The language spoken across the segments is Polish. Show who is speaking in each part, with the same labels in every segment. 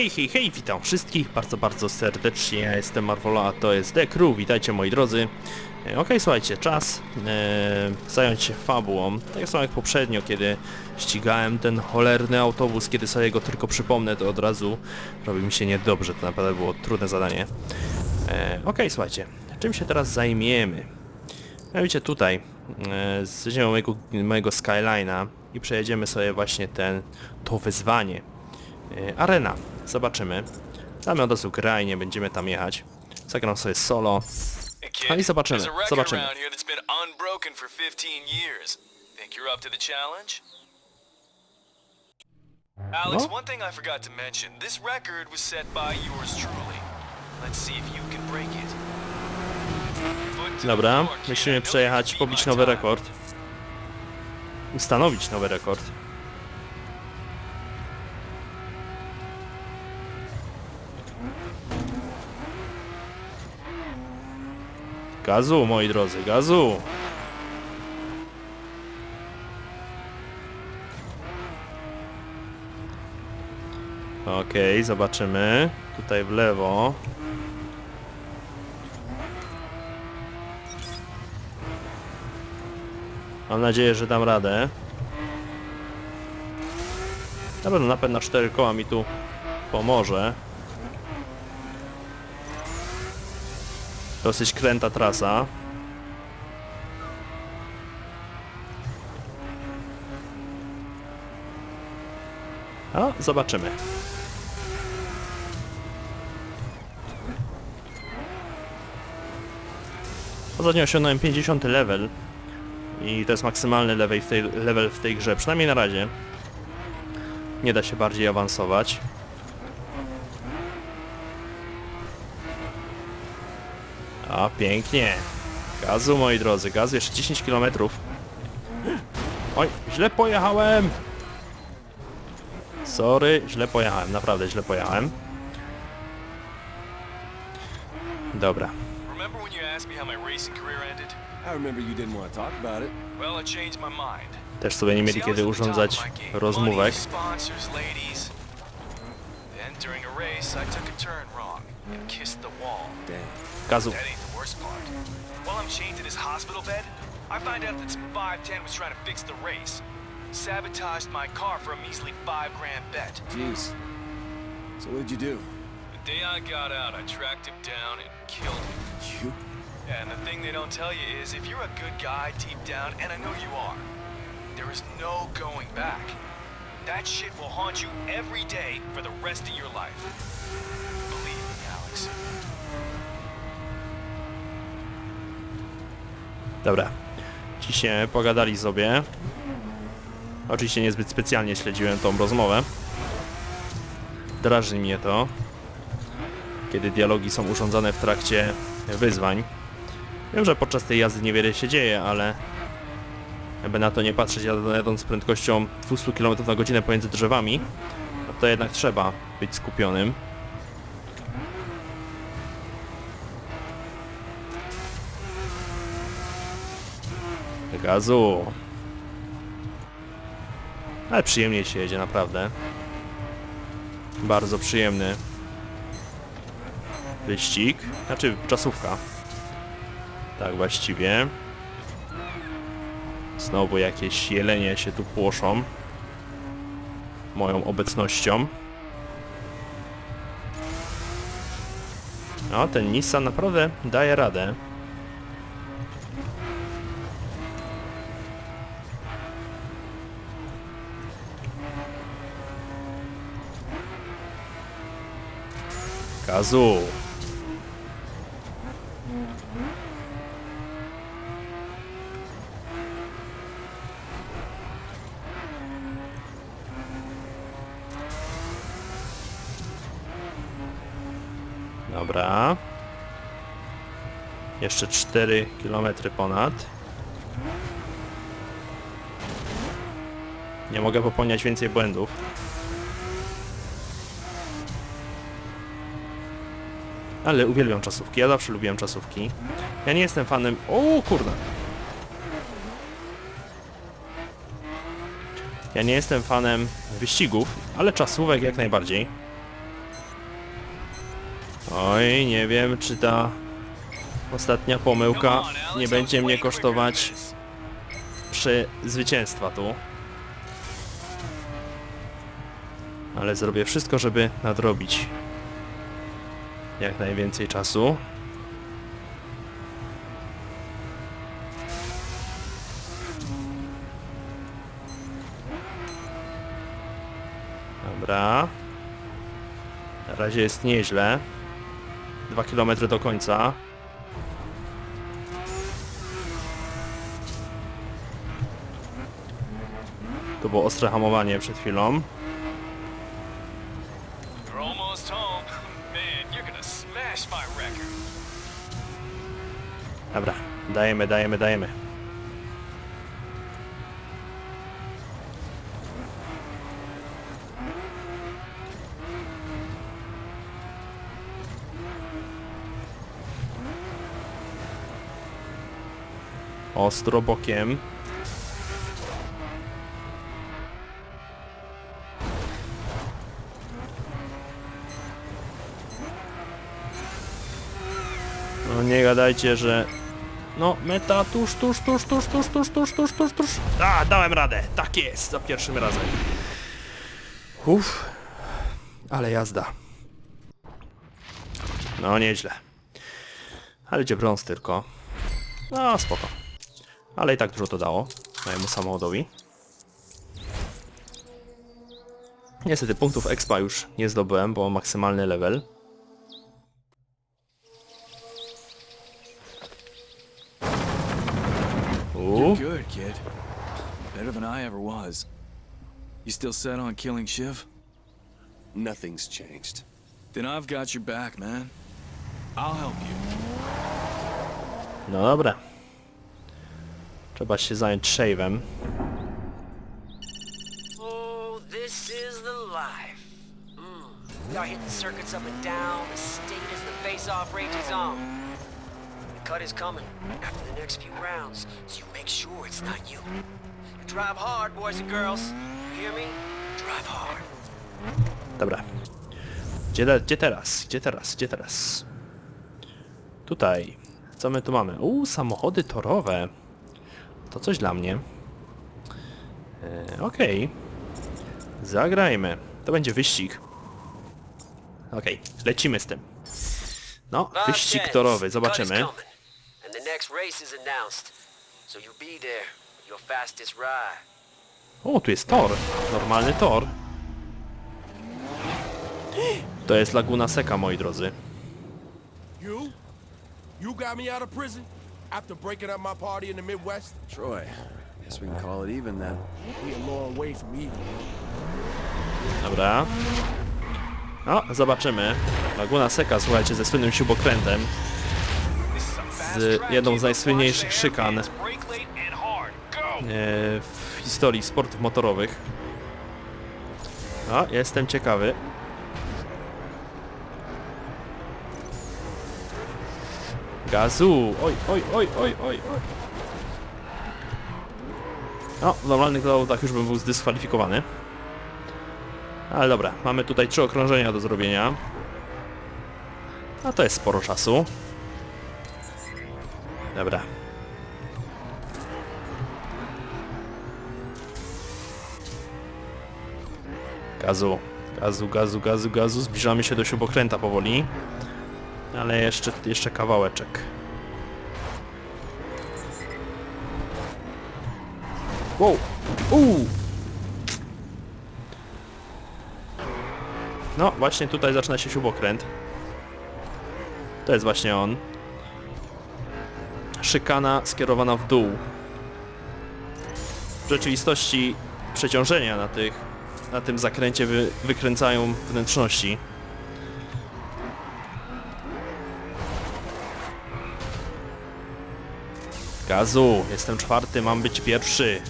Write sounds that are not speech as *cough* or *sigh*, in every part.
Speaker 1: Hej, hej, hej, witam wszystkich bardzo, bardzo serdecznie, ja jestem Marvola, a to jest The Crew, witajcie moi drodzy. E, Okej, słuchajcie, czas e, zająć się fabułą, tak samo jak poprzednio, kiedy ścigałem ten cholerny autobus, kiedy sobie go tylko przypomnę, to od razu robi mi się niedobrze, to naprawdę było trudne zadanie. E, Okej, słuchajcie, czym się teraz zajmiemy? Mianowicie tutaj e, zjedziemy mojego, mojego Skyline'a i przejedziemy sobie właśnie ten, to wyzwanie. E, Arena. Zobaczymy. Damy od razu grę i nie będziemy tam jechać. Zagram sobie solo. No i zobaczymy, zobaczymy.
Speaker 2: around here that's been unbroken for 15 years. Think you're up to the challenge? Alex,
Speaker 1: No.
Speaker 2: one thing I forgot to mention. This record was set by yours truly. Let's see if you can break it.
Speaker 1: Dobra, musimy przejechać, pobić nowy rekord. Ustanowić nowy rekord. Gazu, moi drodzy, gazu! Okej, zobaczymy. Tutaj w lewo. Mam nadzieję, że dam radę. Na pewno napęd na cztery koła mi tu pomoże. Dosyć kręta trasa. A, zobaczymy. Ostatnio osiągnąłem 50 level i to jest maksymalny level w tej, level w tej grze, przynajmniej na razie. Nie da się bardziej awansować. A, pięknie. Gazu, moi drodzy, gazu, jeszcze 10 km. Oj, źle pojechałem! Sorry, źle pojechałem, naprawdę źle pojechałem. Dobra.
Speaker 2: Remember when you asked me how my racing career ended?
Speaker 3: I remember you didn't want to talk about it.
Speaker 2: Well, I changed my mind.
Speaker 1: Też sobie nie mieli kiedy urządzać rozmówek. Gazu.
Speaker 2: That ain't the worst part. While I'm chained to this hospital bed, I find out that some 5'10 was trying to fix the race. Sabotaged my car for a measly five grand bet.
Speaker 3: Jeez. So what did you do?
Speaker 2: The day I got out, I tracked him down and killed him.
Speaker 3: You?
Speaker 2: And the thing they don't tell you is if you're a good guy deep down, and I know you are, there is no going back. That shit will haunt you every day for the rest of your life. Believe me, Alex.
Speaker 1: Dobra. Ciśnie pogadali sobie. Oczywiście niezbyt specjalnie śledziłem tą rozmowę. Drażni mnie to, kiedy dialogi są urządzane w trakcie wyzwań. Wiem, że podczas tej jazdy niewiele się dzieje, ale jakby na to nie patrzeć, jad- jadąc z prędkością 200 km na godzinę pomiędzy drzewami, no to jednak trzeba być skupionym. Gazu. Ale przyjemnie się jedzie, naprawdę. Bardzo przyjemny wyścig. Znaczy, czasówka. Tak właściwie. Znowu jakieś jelenie się tu płoszą. Moją obecnością. No, ten Nissan naprawdę daje radę. Gazu. Dobra. Jeszcze 4 km ponad. Nie mogę popełniać więcej błędów. Ale uwielbiam czasówki, ja zawsze lubiłem czasówki. Ja nie jestem fanem... O kurde! Ja nie jestem fanem wyścigów, ale czasówek jak najbardziej. Oj, nie wiem, czy ta ostatnia pomyłka nie będzie mnie kosztować przy zwycięstwa tu. Ale zrobię wszystko, żeby nadrobić jak najwięcej czasu. Dobra. Na razie jest nieźle. Dwa kilometry do końca. To było ostre hamowanie przed chwilą. Dajemy, dajemy, dajemy. Ostro bokiem. No nie gadajcie, że no, meta, tuż, tuż, tuż, tuż, tuż, tuż, tuż, tuż, tuż, tuż. A, dałem radę. Tak jest, za pierwszym razem. Uff. Ale jazda. No, nieźle. Ale gdzie brąz tylko. No, spoko. Ale i tak dużo to dało mojemu samochodowi. Niestety punktów expa już nie zdobyłem, bo maksymalny level.
Speaker 3: You're good, kid. Better than I ever was. You still set on killing Shiv?
Speaker 4: Nothing's changed.
Speaker 3: Then I've got your back, man. I'll help you.
Speaker 1: No dobra. Trzeba się zająć shave'em.
Speaker 5: Oh, this is the life. Mm. Y'all hitting circuits up and down, the state as the face-off rages on. Cut is coming after the next few rounds, so you make sure it's not you. You drive hard, boys and girls. You hear me? Drive hard.
Speaker 1: Dobra. Gdzie, gdzie teraz? Gdzie teraz? Gdzie teraz? Tutaj. Co my tu mamy? Uuu, samochody torowe. To coś dla mnie. E, Okej. Zagrajmy. To będzie wyścig. Okej, lecimy z tym. No, wyścig torowy, zobaczymy.
Speaker 5: Next race is announced. So you be there. Your fastest ride.
Speaker 1: O, tu jest tor. Normalny tor. To jest Laguna Seca, moi drodzy.
Speaker 6: You? You got me out of prison after breaking up my party in the Midwest?
Speaker 3: Troy, guess we can call it even then.
Speaker 6: We a long way from even.
Speaker 1: Dobra. No, zobaczymy. Laguna Seca, słuchajcie, ze słynnym śrubokrętem. Z jedną z najsłynniejszych szykan. e, w historii sportów motorowych. O, jestem ciekawy. Gazu! Oj, oj, oj, oj, oj, oj. No, w normalnych autach już bym był zdyskwalifikowany. Ale dobra, mamy tutaj trzy okrążenia do zrobienia. A to jest sporo czasu. Dobra, Gazu, gazu, gazu, gazu, gazu. Zbliżamy się do śrubokręta powoli. Ale jeszcze, jeszcze kawałeczek. Wow! Uuu! No, właśnie tutaj zaczyna się śrubokręt. To jest właśnie on. Szykana skierowana w dół. W rzeczywistości przeciążenia na tych na tym zakręcie wy, wykręcają wnętrzności. Gazu, jestem czwarty, mam być pierwszy.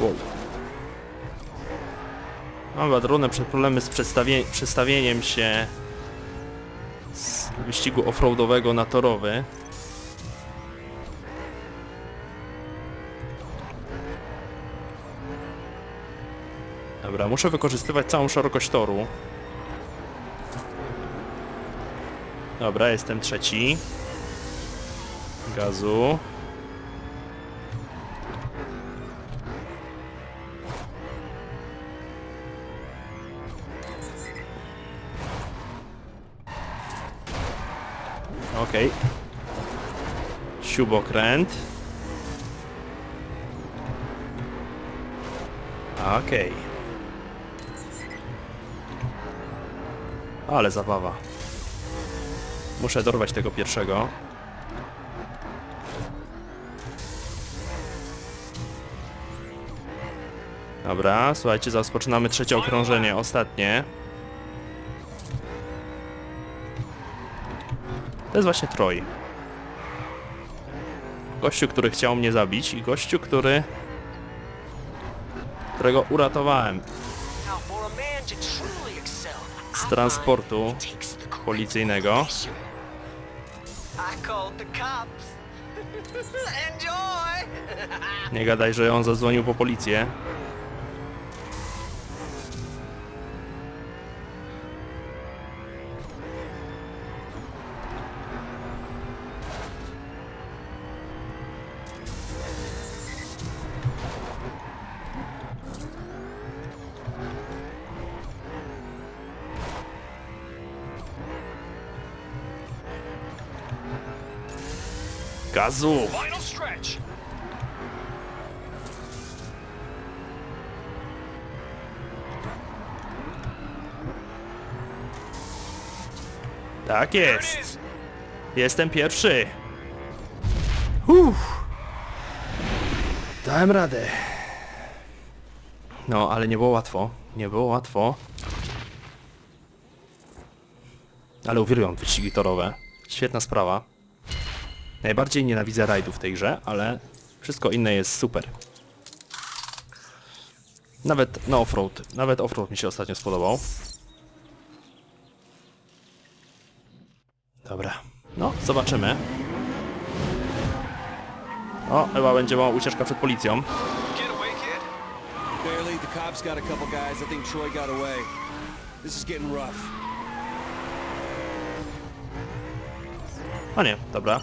Speaker 1: Wow. Mam ładrunę przed problemy z przestawieniem się z wyścigu offroadowego na torowy. Dobra, muszę wykorzystywać całą szerokość toru. Dobra, jestem trzeci. Gazu. Śrubokręt. Okej. Ale zabawa. Muszę dorwać tego pierwszego. Dobra, słuchajcie, rozpoczynamy trzecie okrążenie, ostatnie. To jest właśnie Troy. Gościu, który chciał mnie zabić i gościu, który... którego uratowałem z transportu policyjnego. Nie gadaj, że on zadzwonił po policję. Gazu! Tak jest! Jestem pierwszy! Uff. Dałem radę. No, ale nie było łatwo. Nie było łatwo. Ale uwielbiam wyścigi torowe. Świetna sprawa. Najbardziej nienawidzę rajdów w tej grze, ale wszystko inne jest super. Nawet no offroad, nawet offroad mi się ostatnio spodobał. Dobra, no zobaczymy. O, chyba będzie mała ucieczka przed policją.
Speaker 4: A
Speaker 1: nie, dobra.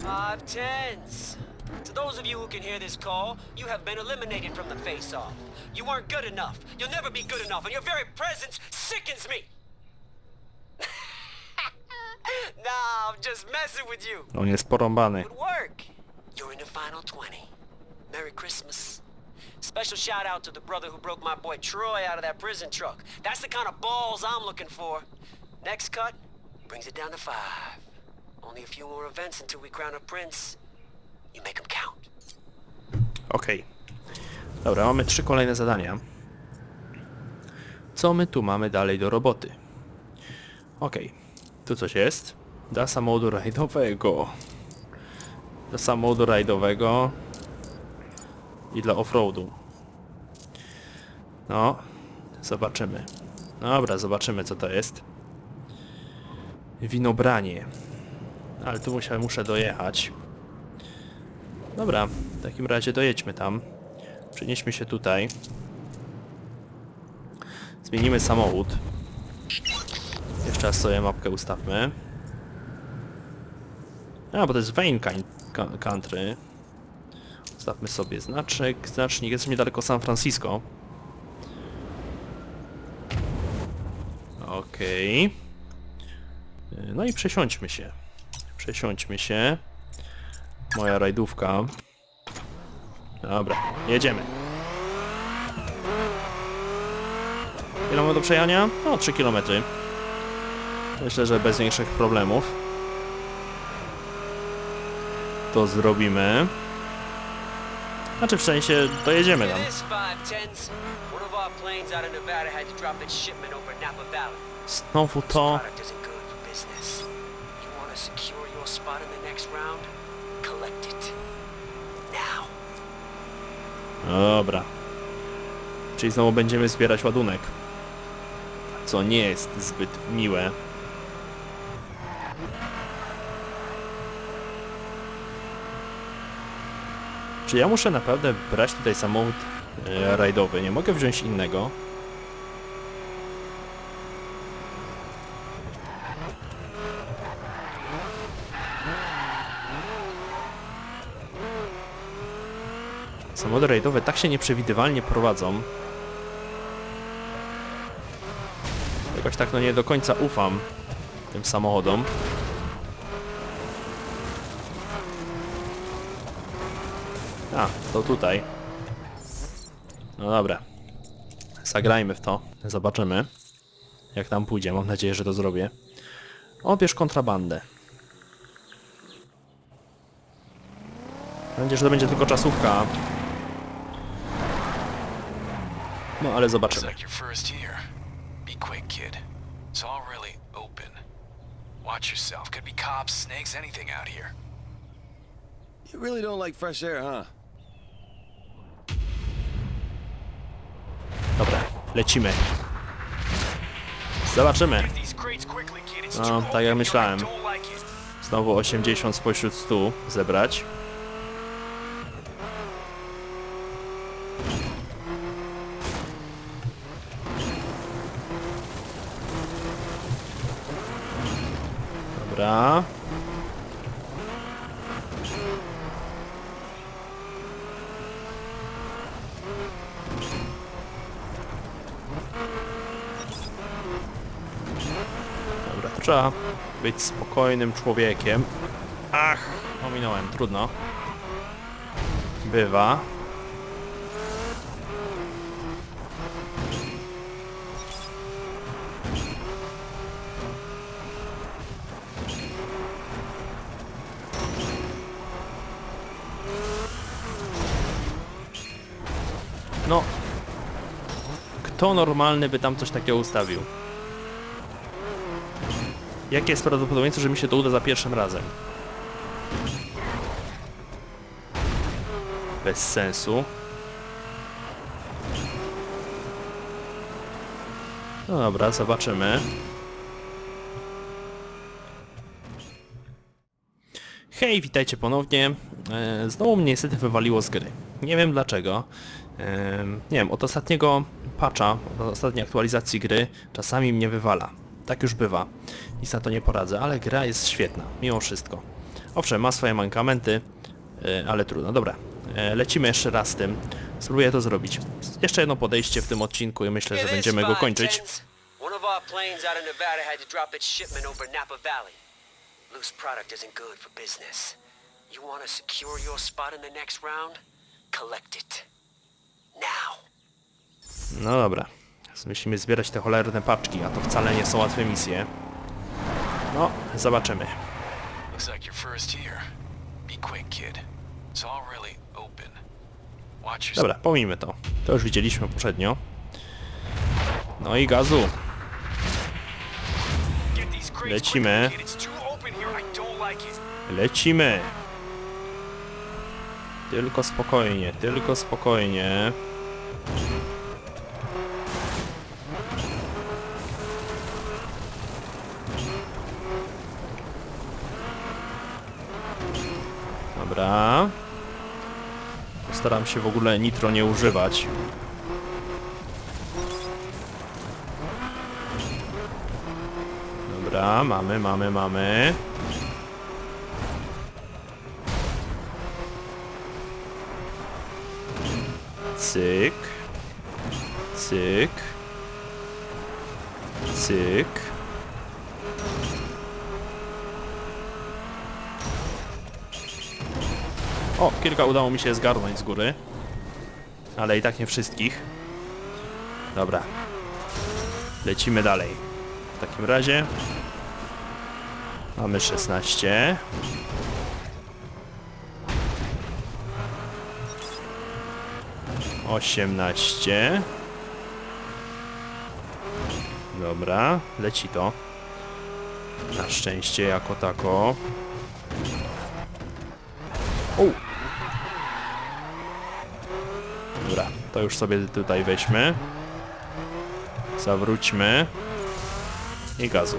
Speaker 5: Five tens. To those of you who can hear this call, you have been eliminated from the face-off. You weren't good enough. You'll never be good enough, and your very presence sickens me. *laughs* nah, I'm just messing with you.
Speaker 1: On jest porąbany.
Speaker 5: Good work. You're in the final 20. Merry Christmas. Special shout out to the brother who broke my boy Troy out of that prison truck. That's the kind of balls I'm looking for. Next cut brings it down to five. Only a few more events until we crown a prince. You make count.
Speaker 1: Okej. Dobra, mamy trzy kolejne zadania. Co my tu mamy dalej do roboty? Okej. Tu coś jest. Dla samochodu rajdowego. Dla samochodu rajdowego. I dla offroadu. No. Zobaczymy. Dobra, zobaczymy co to jest. Winobranie. Ale tu muszę, muszę dojechać. Dobra, w takim razie dojedźmy tam. Przenieśmy się tutaj. Zmienimy samochód. Jeszcze raz sobie mapkę ustawmy. A, bo to jest Wayne Coun- Coun- Country. Ustawmy sobie znaczek, znacznik. Jesteśmy niedaleko San Francisco. Okej. Y, No i przesiądźmy się. Przesiądźmy się. Moja rajdówka. Dobra, jedziemy. Ile mamy do przejechania? No, 3 km. Myślę, że bez większych problemów. To zrobimy. Znaczy w sensie dojedziemy tam.
Speaker 5: This five spot in the next round? Collect it. Now.
Speaker 1: Dobra. Czyli znowu będziemy zbierać ładunek. Co nie jest zbyt miłe. Czy ja muszę naprawdę brać tutaj samochód e, rajdowy? Nie mogę wziąć innego? Samochody rajdowe tak się nieprzewidywalnie prowadzą. Jakoś tak no nie do końca ufam tym samochodom. A, to tutaj. No dobra. Zagrajmy w to. Zobaczymy. Jak tam pójdzie. Mam nadzieję, że to zrobię. Obierz kontrabandę. Mam nadzieję, że to będzie tylko czasówka. No ale zobaczymy.
Speaker 2: like your first here. Be quick, kid. It's all really open. Watch yourself. Could be cops, snakes, anything out here.
Speaker 4: You really don't like fresh air, huh?
Speaker 1: Dobra, lecimy. Zobaczymy. No, tak jak myślałem. Znowu 80 spośród 100 zebrać. Dobra. Dobra, trzeba być spokojnym człowiekiem. Ach, ominąłem, trudno. Bywa. Kto normalny by tam coś takiego ustawił? Jakie jest prawdopodobieństwo, że mi się to uda za pierwszym razem? Bez sensu. No dobra, zobaczymy. Hej, witajcie ponownie. E, Znowu mnie niestety wywaliło z gry. Nie wiem dlaczego. Nie wiem, od ostatniego patcha, od ostatniej aktualizacji gry czasami mnie wywala. Tak już bywa. Nic na to nie poradzę, ale gra jest świetna, mimo wszystko. Owszem, ma swoje mankamenty, e, ale trudno. Dobra, e, lecimy jeszcze raz z tym. Spróbuję to zrobić. Jeszcze jedno podejście w tym odcinku i myślę, że będziemy go kończyć.
Speaker 5: Loose product isn't good for business. You want to secure your spot in the next round? Collect it.
Speaker 1: No dobra. Musimy zbierać te cholerne paczki, a to wcale nie są łatwe misje. No, zobaczymy.
Speaker 2: Looks like your first here. Be quick, kid. It's all really open. Watch yourself.
Speaker 1: Dobra, pomijmy to. To już widzieliśmy poprzednio. No i gazu.
Speaker 2: Get these crates
Speaker 1: Lecimy.
Speaker 2: quickly, kid. It's too open here. I don't like it.
Speaker 1: Lecimy. Tylko spokojnie, tylko spokojnie. Dobra. Postaram się w ogóle nitro nie używać. Dobra, mamy, mamy, mamy. Cyk. Cyk. Cyk. O, kilka udało mi się zgarnąć z góry. Ale i tak nie wszystkich. Dobra. Lecimy dalej. W takim razie mamy 16. Osiemnaście. Dobra, leci to. Na szczęście jako tako. O! Dobra, to już sobie tutaj weźmy. Zawróćmy. I gazu.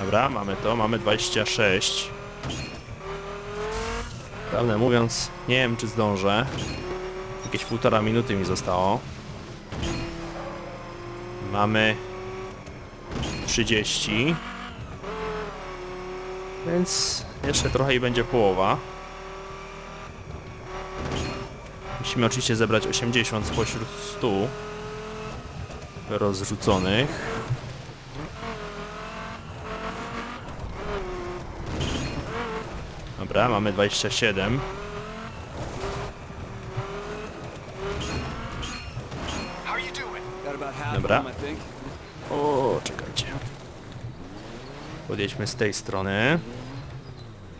Speaker 1: Dobra, mamy to, mamy 26. Prawdę mówiąc, nie wiem czy zdążę. Jakieś półtora minuty mi zostało. Mamy 30. Więc jeszcze trochę i będzie połowa. Musimy oczywiście zebrać 80 spośród 100 rozrzuconych. Dobra, mamy 27.
Speaker 2: How are you doing?
Speaker 4: Got about half
Speaker 1: Dobra. O, czekajcie. Podjedźmy z tej strony.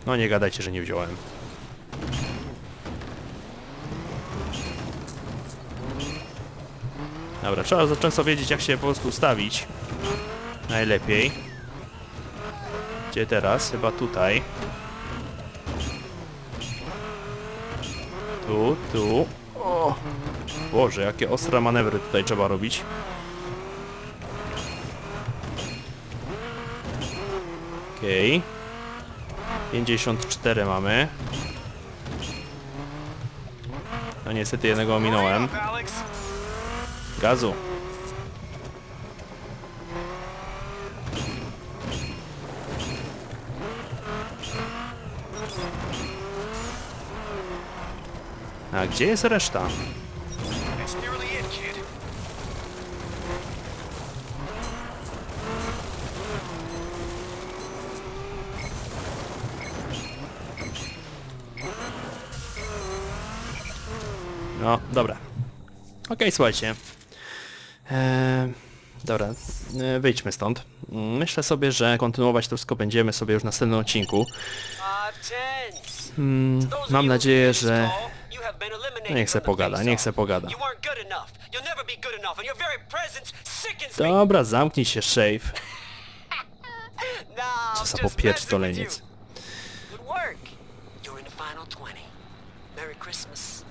Speaker 1: No nie gadajcie, że nie wziąłem. Dobra, trzeba za często wiedzieć jak się po prostu ustawić. Najlepiej. Gdzie teraz? Chyba tutaj. Tu, tu. O! Boże, jakie ostre manewry tutaj trzeba robić. Okej. 54 mamy. No niestety jednego ominąłem. Gazu. A gdzie jest reszta? No, dobra. Okej, słuchajcie. Eee, dobra, e, wyjdźmy stąd. Myślę sobie, że kontynuować to wszystko będziemy sobie już w następnym odcinku. Mm, mam nadzieję, że... Niech se pogada, niech se pogada. Dobra, zamknij się, Shave. *laughs* Co za popierdoleniec.
Speaker 5: messing with you. Good work. You're in the final 20. Merry Christmas.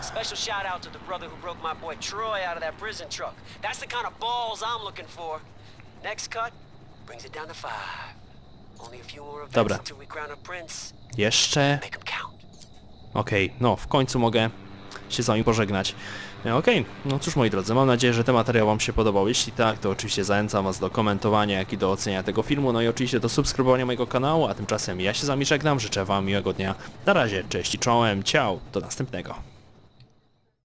Speaker 5: Special shout out to the brother who broke my boy Troy out of that prison truck. That's the kind of balls I'm looking for. Next cut brings it down to five. Only a few more events
Speaker 1: Dobra.
Speaker 5: until we crown a prince.
Speaker 1: Jeszcze...
Speaker 5: Make count.
Speaker 1: Okej, no w końcu mogę się z wami pożegnać. E, Okej, no cóż moi drodzy, mam nadzieję, że ten materiał wam się podobał. Jeśli tak, to oczywiście zachęcam was do komentowania, jak i do oceniania tego filmu, no i oczywiście do subskrybowania mojego kanału, a tymczasem ja się z wami żegnam, życzę wam miłego dnia. Na razie, cześć i czołem, ciao, do następnego.